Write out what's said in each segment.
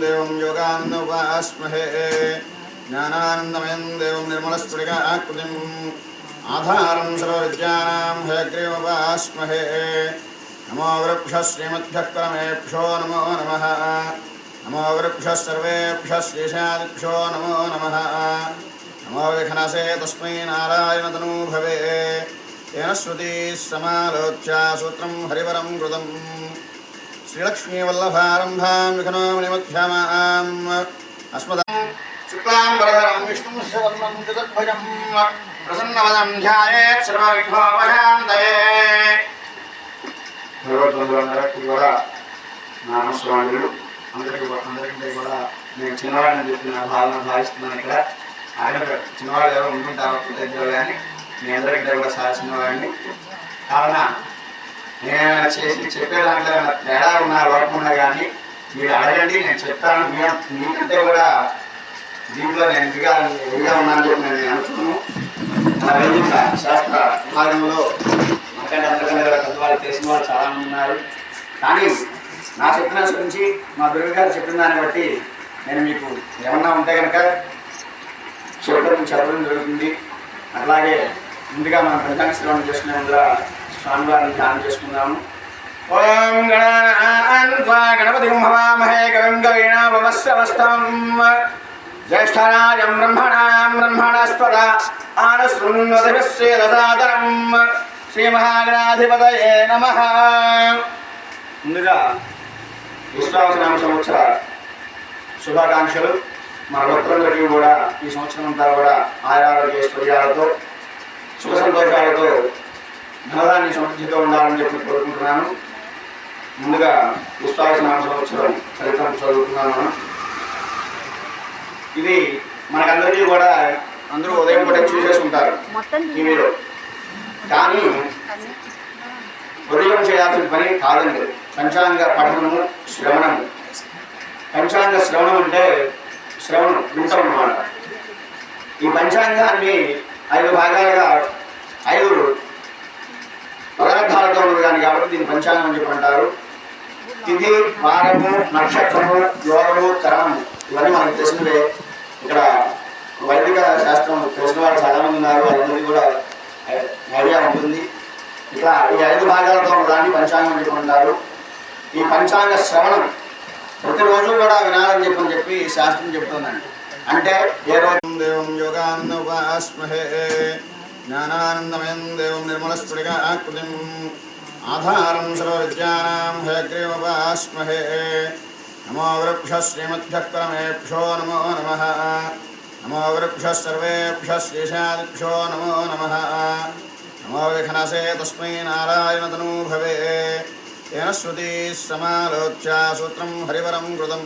దేవం యోగాన్నవాస్మహే జ్ఞానానందమయం దేవం నిర్మలస్ఫుటికాకృతిం ఆధారం సర్వవిద్యానాం హయగ్రీవవాస్మహే నమో వృక్ష శ్రీమద్భ్యః పరమేభ్యో నమో నమః నమో వృక్ష సర్వేభ్య శ్రీశాదిభ్యో నమో నమః నమో విఘ్నసే తస్మై నారాయణతనూ భవే తేన శృతి సమాలోచ్య సూత్రం హరివరం విఘ్నోమణిమధ్యమాం అస్మద శుక్లాం వరదరం విష్ణుం శవర్ణం చతుర్భుజం ప్రసన్నవదం ధ్యాయేత్ సర్వవిఘ్నోపశాంతయే. భగవద్బంధువులందరికీ కూడా నామస్వాములు అందరికీ అందరికంటే కూడా నేను చిన్నవాడిని చెప్పి నా భావన భావిస్తున్నాను ఇక్కడ. ఆయన చిన్నవాడు ఎవరు ఉంటుంటారు కానీ మీ అందరికీ కూడా చాలా చిన్నవాడిని కావున నేను చేసి చెప్పే దాంట్లో ఏమైనా తేడా ఉన్నా లోపం కానీ మీరు అడగండి నేను చెప్తాను. మీ- మీకంటే కూడా దీంట్లో నేను ఇంకా ఎదిగా ఉన్నాను చెప్పి నేను అనుకున్నాను. నా వైదిక శాస్త్ర విభాగంలో నాకంటే అంతకంటే పెద్దవాళ్ళు తెలిసిన వాళ్ళు చాలా మంది ఉన్నారు. కానీ నా చెప్పిన గురించి మా దుర్గ గారు చెప్పిన దాన్ని బట్టి నేను మీకు ఏమన్నా ఉంటే కనుక చెప్పడం చెప్పడం జరుగుతుంది. అట్లాగే ముందుగా మనం ప్రజాంగ శ్రవణం చేసుకునే స్వామివారిని ధ్యానం చేసుకుందాము. ఓం గణానా గణపతి భవామహే కవిం కవీనామవస్యవస్తం జ్యేష్ఠరాజం బ్రహ్మణాం బ్రహ్మణస్పద ఆనశృణ్వదభిశ్చేదసాదరం శ్రీమహాగణాధిపతయే నమ. ముందుగా విశ్వాసనామ సంవత్సర శుభాకాంక్షలు. మన భక్తులందరికీ కూడా ఈ సంవత్సరం అంతా కూడా ఆయారోగ్య శ్వర్యాలతో సుఖ సంతోషాలతో ధనదాన్ని సమృద్ధితో ఉండాలని చెప్పి కోరుకుంటున్నాను. ముందుగా విశ్వాసనామ సంవత్సరం చరిత్ర చదువుతున్నాను. ఇది మనకందరికీ కూడా అందరూ ఉదయం పూట చూసేసి ఉంటారు మొత్తం టీవీలో కానీ ఉదయం చేయాల్సిన పని కాదండి పంచాంగ పఠనము శ్రవణము. పంచాంగ శ్రవణం అంటే శ్రవణం వింటాం అన్నమాట. ఈ పంచాంగాన్ని ఐదు భాగాలుగా ఐదు పదార్థాలతో ఉన్నది కానీ కాబట్టి దీన్ని పంచాంగం అని చెప్పి అంటారు తిథి వారము నక్షత్రము యోగము కరణము ఇవన్నీ మనకు తెలిసినవే. ఇక్కడ వైదిక శాస్త్రం తెలిసిన వాళ్ళు చాలా మంది ఉన్నారు. వాళ్ళందరికీ కూడా ఐడియా ఉంటుంది. ఇట్లా ఈ ఐదు భాగాలతో ఉన్నదాన్ని పంచాంగం అని చెప్పి అంటారు ఈ పంచాంగ శ్రవణం ప్రతిరోజు కూడా వినాలని చెప్పని చెప్పి శాస్త్రం చెప్తుందండి. అంటే ఏ రోజు? దేవం యోగాన్నవాస్మహే. దేవం నిర్మలస్ఫుటికాకృతిం ఆధారం సర్వవిద్యానాం హయగ్రీవవాస్మహే నమో వృక్ష శ్రీమద్భ్యః పరమేభ్యో నమో నమః. నమో వృక్ష సర్వేభ్య శ్రీశాదిభ్యో నమో నమః. నమో విఘ్నసే తస్మై నారాయణతనూ భవే. తేన శృతి సమాలోచ్య సూత్రం హరివరం కృతం.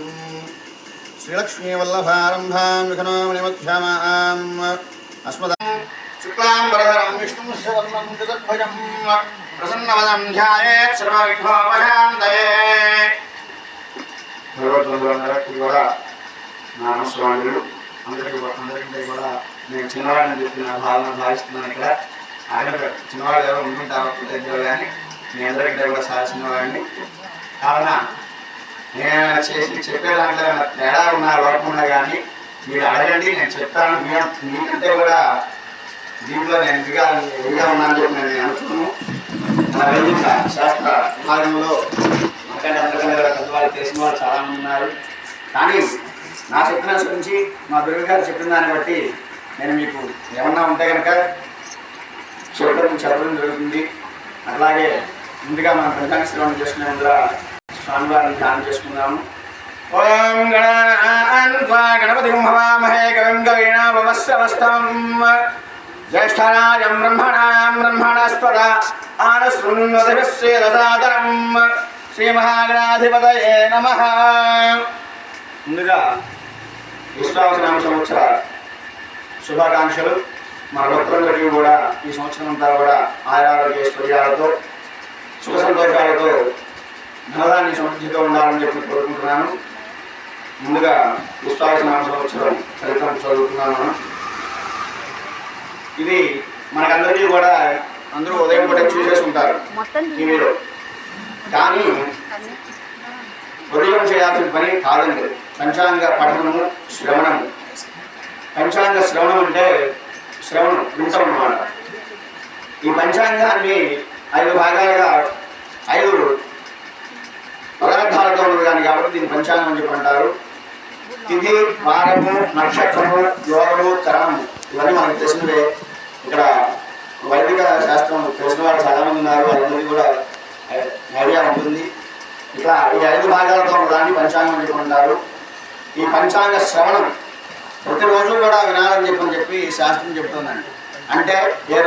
శ్రీలక్ష్మీవల్లభారంభాం విఘ్నోమణిమధ్యమాం అస్మద శుక్లాం వరదరం విష్ణు శవర్ణం చతుర్భుజం ప్రసన్నవదం ధ్యాయేత్ సర్వవిఘ్నోపశాంతయే. భగవద్బంధువులందరికీ కూడా నామస్వాములు అందరికీ అందరికంటే కూడా నేను చిన్నవాడిని చెప్పి నా భావన భావిస్తున్నాను ఇక్కడ. ఆయన చిన్నవాడు ఎవరు ఉంటుంటారు కానీ మీ అందరికీ కూడా చాలా చిన్నవాడిని. కావున నేను చేసి చెప్పే దాంట్లో తేడా ఉన్న లోపం ఉన్నా కానీ మీరు అడగండి నేను చెప్తాను. మీ- మీకంటే కూడా దీంట్లో నేను ఇంకా ఎదిగా ఉన్నానని చెప్పి నేను అనుకున్నాను నా శాస్త్ర విభాగంలో మనకంటే అందరికీ కూడా పెద్దవాళ్ళు తెలిసిన వాళ్ళు చాలామంది ఉన్నారు. కానీ నా చెప్పిన గురించి మా దుర్గ గారు చెప్పిన దాన్ని బట్టి నేను మీకు ఏమన్నా ఉంటే కనుక చెప్పడం చెప్పడం జరుగుతుంది. అట్లాగే ముందుగా మనం పంచాంగ శ్రవణం చేసుకునే ముందుగా స్వామివారిని ధ్యానం చేసుకుందాము. ఓం గణాన్వా గణపతిం హవామహే కవిం కవీనామవస్యవస్తం జ్యేష్ఠరాజం బ్రహ్మణాం బ్రహ్మణస్పద ఆనశృణ్వదభిశ్చేదసాదరం శ్రీమహాగణాధిపతయే నమ ముందుగా విశ్వాసనామ సంవత్సర శుభాకాంక్షలు. మన భక్తులందరికీ కూడా ఈ సంవత్సరం అంతా కూడా ఆయారోగ్య శ్వర్యాలతో సుఖ సంతోషాలతో ధనదాన్ని సమృద్ధితో ఉండాలని చెప్పి కోరుకుంటున్నాను. ముందుగా విశ్వాసనామ సంవత్సరం చరిత్ర చదువుతున్నాను ఇది మనకందరికీ కూడా అందరూ ఉదయం పూట చూసేసి ఉంటారు టీవీలో కానీ ఉదయం చేయాల్సిన పని కాదండి. పంచాంగ పఠనము శ్రవణము. పంచాంగ శ్రవణం అంటే శ్రవణం వింటాం అన్నమాట ఈ పంచాంగాన్ని ఐదు భాగాలుగా ఐదు పదార్థాలతో కానీ కాబట్టి దీన్ని పంచాంగం అని చెప్పి అంటారు. తిథి వారము నక్షత్రము యోగము కరణము ఇవన్నీ మనకు తెలిసినవే. ఇక్కడ వైదిక శాస్త్రం తెలిసిన వాళ్ళు చాలామంది ఉన్నారు. వాళ్ళందరికీ కూడా ఐడియా ఉంటుంది. ఇట్లా ఈ ఐదు భాగాలతో ఉన్న దాన్ని పంచాంగం అని ఈ పంచాంగ శ్రవణం ప్రతిరోజు కూడా వినాలని చెప్పని చెప్పి శాస్త్రం చెప్తుందండి. అంటే ఏ